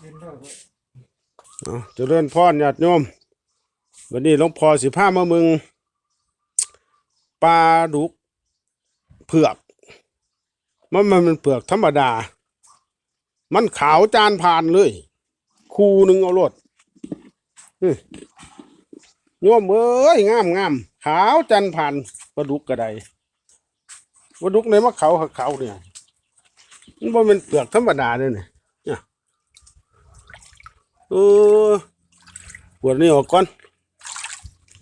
เอาเจะเลื่อนพ่อญาติโยม วันนี้หลวงพ่อสิพามามึงปลาดุกเผือก มันมันเป็นเปลือกธรรมดา มันขาวจานผ่านเลย คูหนึ่งเอารถอื้อโยมเอ้ยงามงามขาวจานผ่านปลาดุกกระไดปลาดุกในมะเขาเขาวเนี่ยมันบ่เป็นเปลือกธรรมดาเลยเนี่ย เนี่ยเออปวดนี่ออกก่อน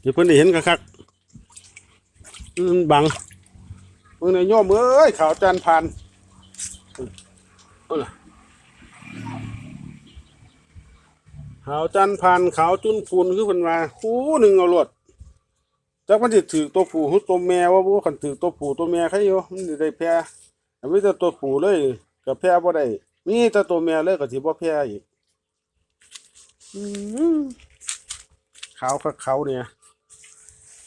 เดี๋ยวเพิ่นได้เห็นคักๆมันบังเพิ่งในโยมเอ้ยขาวจานผ่านเอาล่ะขาวจันผ่านขาวจุนพูนคือเพิ่นว่าคู่หนึ่งเอารวดจักมันสิถือตัวผู้หรือตัวแม่ว่าบ่คันถือตัวผู้ตัวแม่ใครอยู่มันสิได้แพร่อันนี้แต่ตัวผู้เลยก็แพร่บ่ได้มีแต่ตัวแม่เลยก็สิบ่แพร่อีก อืมขาวคักขาเนี่ย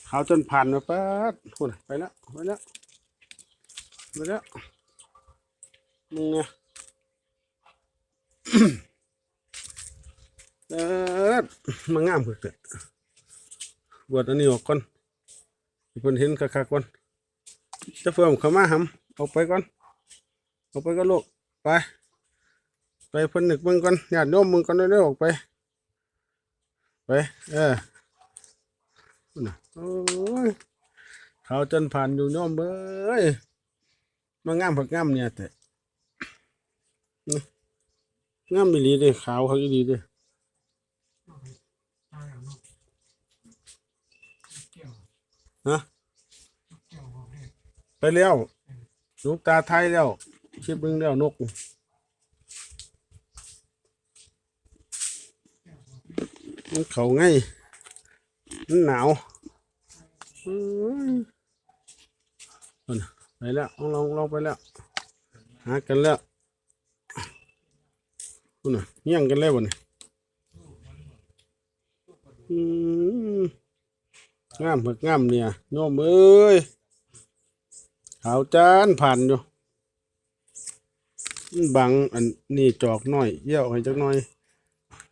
เขาจนผ่านมาปัดพุ่นไปแล้วไปแล้วไปแล้วมึงเนี่ยเออมางามเพิ่นเกิดบวชอันนี้ออกก่อนเพิ่นเห็นคักๆก่อนจะเฟิ่มเข้ามาหำเอาไปก่อนเอาไปก็ลูกไปไปเพิ่นนึกเบิ่งก่อนญาติโยมมึงก่อนเร็วๆออกไป ไปเออน่ะโอ้ยเขาจนผ่านอยู่โยมเบ้ยมางามผักงามเนี่ยแต่งามอีหลีเด้ขาวเขาอีหลีเด้ฮะไปแล้วนกตาไทยแล้วคลิปนึงแล้วนก มันเขาไงมันหนาวไปแล้วลองลองไปแล้ว หากันแล้วนู่นน่ะเงี้ยงกันแล้วบ่เนี่ยอืมงามผักงามเนี่ยโยมเอ้ยขาวจานผ่านอยู่บังอันนี่จอกน้อยเยี่ยวให้จักน่อย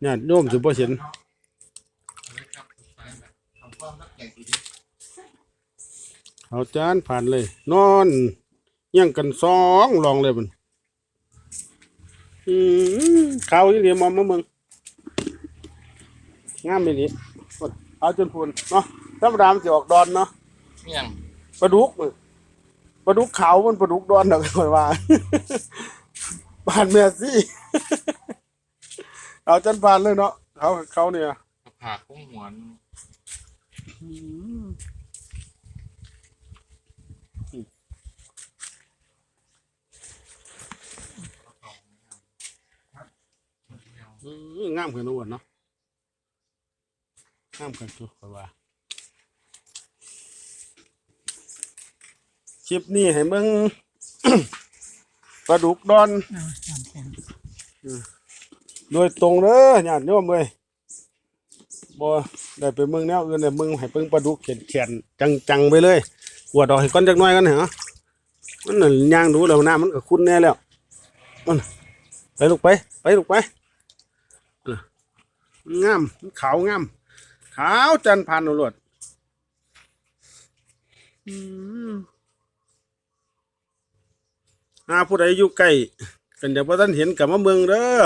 ญาติโยมสิบ่เห็น ขาวจานผ่านเลย นอนเยังกันสองลองเลยมันอืมขาวอีเหลียมอมมาเมืองงามอีหลีเอาจนพูนเนาะธรรมดามันสิออกดอนเนาะยังปลาดุกมันปลาดุกขาวมันปลาดุกดอนดอกคอยว่าบานเมียซี่เอาจนบานเลยเนาะเขาเขาเนี่ยผ่าคุ้งหัว นอืองามขึ้นอ้วนเนาะงามขึ้นตัวคอยว่าคลิปนี้ให้มึง ปลาดุกดอนเอาจำเป็นโดยตรงเด้อญาติโยมเอ้ยบ่ได้ไปเมืองแนวอื่นเนี่ยมึงให้เพิ่งปลาดุกเขียนเขียนจังๆไปเลยกวดอกให้ก้อนจักหน้อยกันเหรอมันน่ะย่างดูแล้วหน้ามันก็คุ้นแน่แล้วมันไปลูกไป ไปลูกไป งามขาวงามขาวจันทร์พันธุ์โลดอืมหาผู้ใดอยู่ใกล้กันอย่าว่าท่านเห็นกับมาเมืองเด้อ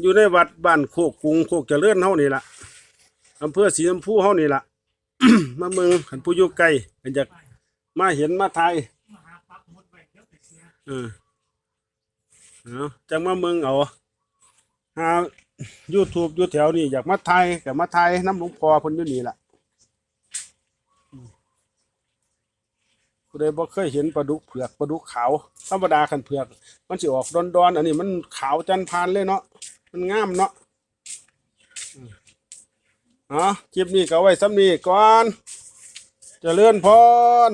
อยู่ในวัดบ้านโคกกรุงโคกเจริญเฮานี่ล่ะอำเภอศรีชมพูเฮานี่ล่ะมาเมืองขันผู้อยู่ไกลกันอยากมาเห็นมาไทยเออเอาจังมาเมืองเอาหา YouTube อยู่แถวนี้อยากมาไทยกับมาไทยน้ำหลวงพ่อเพิ่นอยู่นี่ล่ะผู้ใดบ่เคยเห็นปลาดุกเผือกปลาดุกขาวธรรมดาคันเผือก มันสิออกดอนๆอันนี้มันขาวจันพานเลยเนาะมันงามเนาะอ๋อคลิปนี้ก็ไว้ซ้ำนี้ก่อนจะเลื่อนพร